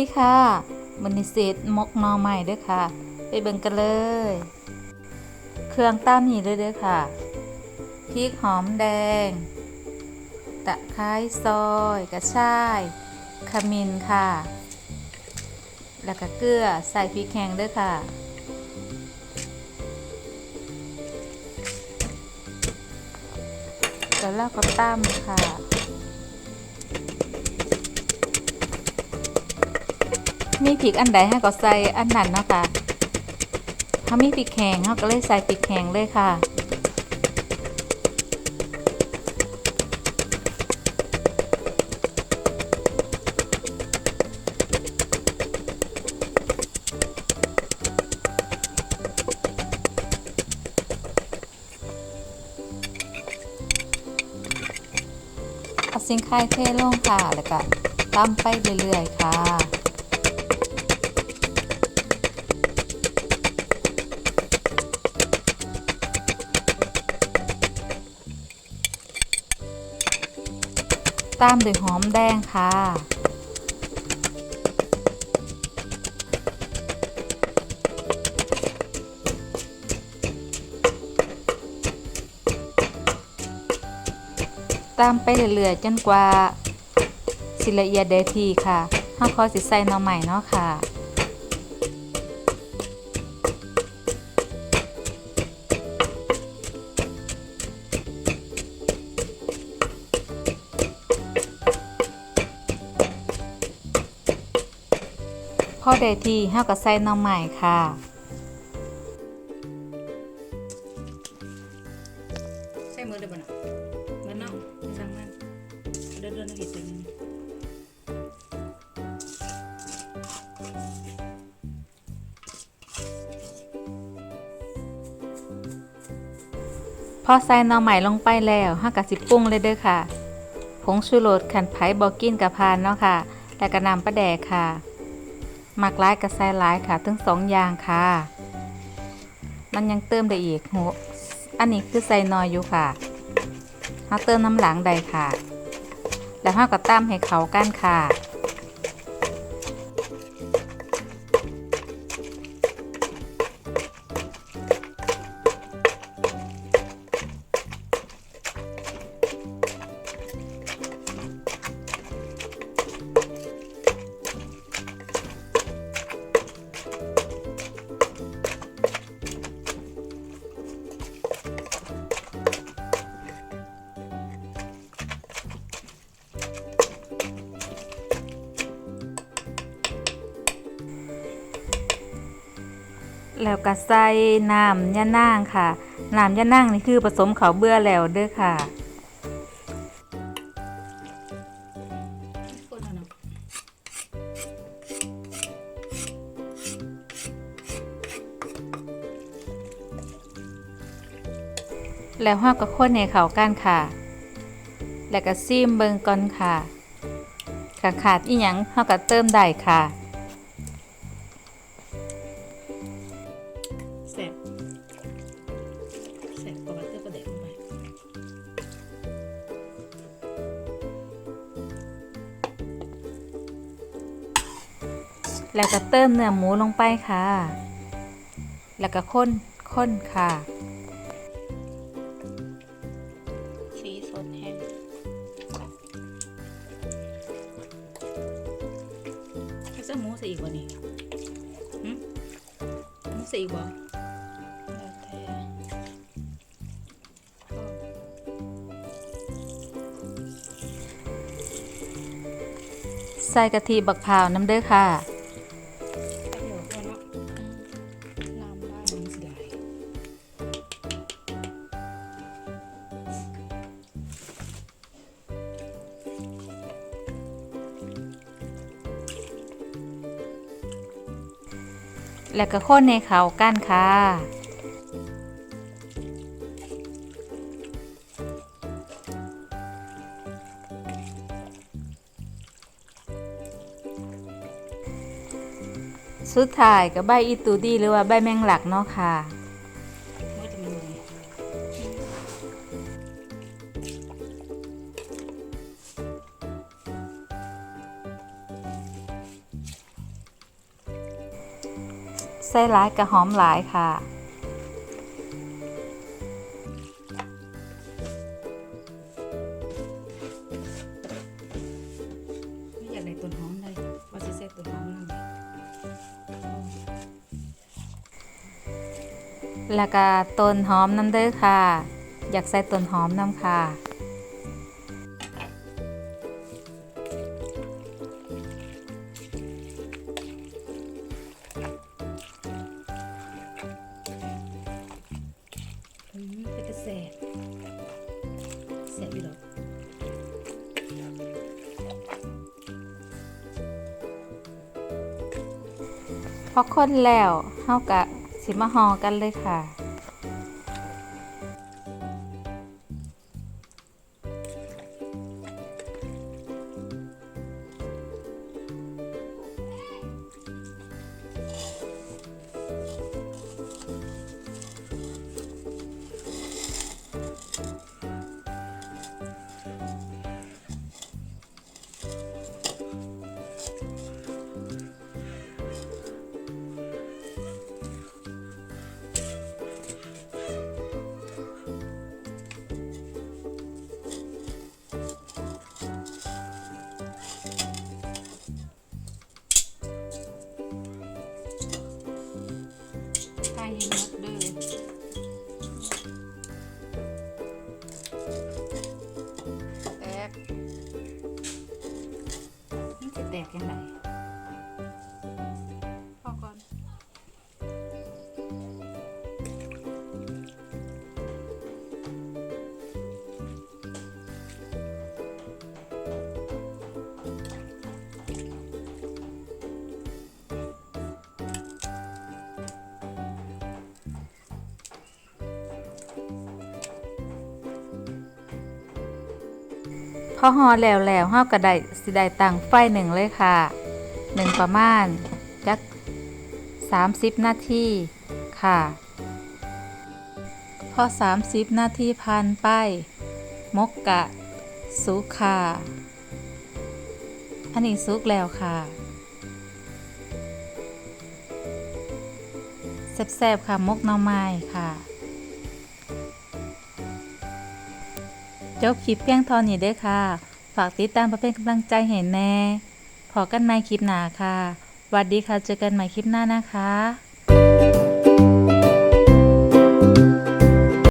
ดีค่ะมันนิเศษมกนอใหม่ด้วยค่ะ ไปเบิ่งกันเลย เครื่องตามนี้เลยเด้อค่ะพริกหอมแดง ตะไคร้ซอยกระชายขมิ้นค่ะ แล้วก็เกลือใส่พริกแห้งด้วยค่ะ แล้วเราก็ตามค่ะ มีพริกอันใดให้ก็ใส่อันนั้นเนาะค่ะถ้ามีพริกแห้งเขาก็เลยใส่พริกแห้งเลยค่ะเอาสิงไข่เทลงค่ะแล้วก็ตำไปเรื่อยๆค่ะ ตามด้วยหอมแดงค่ะ ตามไปเรื่อยๆจนกว่า สิละเอียดได้ทีค่ะห้าคอสิใส่หน่อใหม่เนาะค่ะ ได้ที่ห้าก็ใส่หน่อใหม่ค่ะใช่มือเดียวกันอะมันเนาะช่างมันเดินเดินๆนะเห็นจังพอใส่หน่อใหม่ลงไปแล้วห้ากะสิปรุงเลยเด้อค่ะ ผงชูรสขันไผ่บอกินกับพานเนาะค่ะ แต่กระนำปลาแดกค่ะ หมักร้ายกับใส่ร้ายค่ะทั้งสองอย่างค่ะ มันยังเติมได้อีกโหอันนี้คือใส่น้อยอยู่ค่ะเราเติมน้ำหลังใดค่ะ แล้วห้าก็ตามให้เขากันค่ะ แล้วก็ใส่น้ำยะนางค่ะ น้ำยะนางนี่คือผสมเขาวเบื่อแล้วเด้อค่ะแล้วห้าก็คนให้เขากันค่ะ แล้วก็ซีมเบิงก่อนค่ะขาขาดอีหยังห้าก็เติมได้ค่ะ แสบแสบประวัติเตอร์ประเด็กลงไปแล้วก็เติมเนื้อหมูลงไปค่ะ แล้วก็ข้นข้นค่ะ สีสดแห้งให้เสื้อหมูใส่อีกบ่นี่หึหมูใส่อีกบ่แใส่กะทิบักพร้าวน้ำเด้อค่ะเดี๋ยวก่อนเนาะแล้วก็ข้นในเขากันค่ะ สุดท้ายกับใบอิตูดีหรือว่าใบแมงหลักเนาะค่ะใส่หลายกระหอมหลายค่ะ แล้วก็ต้นหอมน้ำเด้อค่ะ อยากใส่ต้นหอมน้ำค่ะ อืมเป็นกระแสบแสบอยู่ดอกพอคนแล้วเฮากะ สิมาหอกันเลยค่ะ พอหอแล้วแล้วเฮาก็ได้สิได้ตังไฟหนึ่งเลยค่ะหนึ่งประมาณจัก30นาทีค่ะ พอ30นาทีผ่านไป มกกะ สุกค่ะ อันนี้สุกแล้วค่ะแซ่บๆค่ะ มกหน่อไม้ค่ะ จบคลิปเพียงทอนี้ด้อค่ะ ฝากติดตามเพื่อเป็นกำลังใจเห็นแน่พอกันใหม่คลิปหน้าค่ะ วัสดีค่ะ เจอกันใหม่คลิปหน้านะคะ